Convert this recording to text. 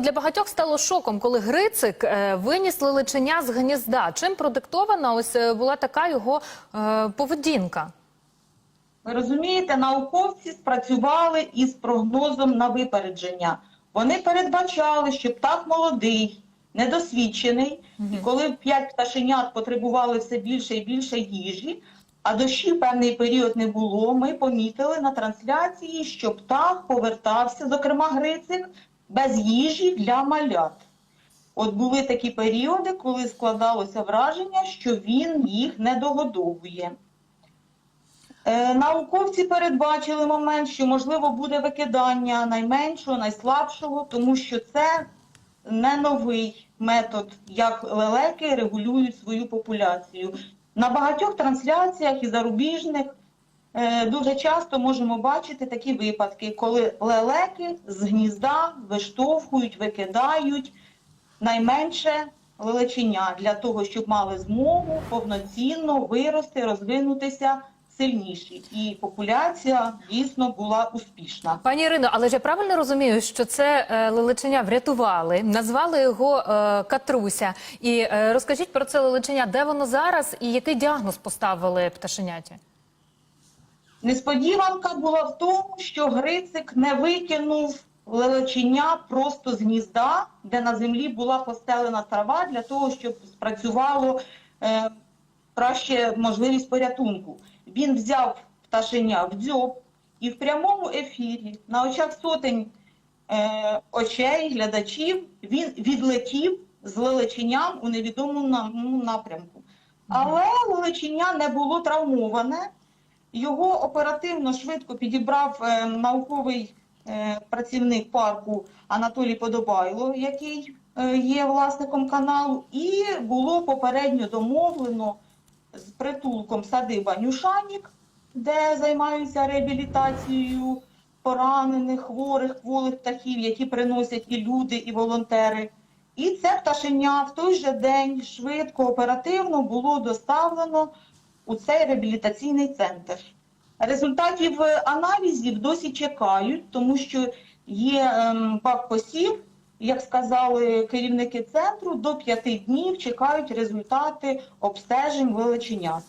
Для багатьох стало шоком, коли Грицик е, виніс лелеченя з гнізда. Чим продиктована ось е, була така його е, поведінка? Ви розумієте, науковці спрацювали із прогнозом на випередження. Вони передбачали, що птах молодий, недосвідчений, і коли п'ять пташенят потребували все більше і більше їжі, а дощі певний період не було, ми помітили на трансляції, що птах повертався, зокрема грицик, без їжі для малят. От були такі періоди, коли складалося враження, що він їх не догодовує. Е, Науковці передбачили момент, що можливо буде викидання найменшого, найслабшого, тому що це не новий метод, як лелеки регулюють свою популяцію. На багатьох трансляціях і зарубіжних дуже часто можемо бачити такі випадки, коли лелеки з гнізда виштовхують, викидають найменше лелеченя для того, щоб мали змогу повноцінно вирости, розвинутися сильніші. І популяція дійсно була успішна. Пані Ірино, але ж я правильно розумію, що це е, лелеченя врятували, назвали його е, Катруся. І е, розкажіть про це лелеченя, де воно зараз і який діагноз поставили пташеняті? Несподіванка була в тому, що Грицик не викинув лелеченя просто з гнізда, де на землі була постелена трава для того, щоб спрацювало е, краще можливість порятунку. Він взяв пташеня в дзьоб і в прямому ефірі на очах сотень е, очей, глядачів, він відлетів з лелеченням у невідомому напрямку. Але лелеченя не було травмоване. Його оперативно швидко підібрав е, науковий е, працівник парку Анатолій Подобайло, який е, є власником каналу, і було попередньо домовлено з притулком садиба Нюшанік, де займаються реабілітацією поранених, хворих, кволих птахів, які приносять і люди, і волонтери. І це пташеня в той же день швидко, оперативно було доставлено у цей реабілітаційний центр. Результатів е, аналізів досі чекають, тому що є пак посів, як сказали керівники центру, до п'яти днів чекають результати обстежень величенят.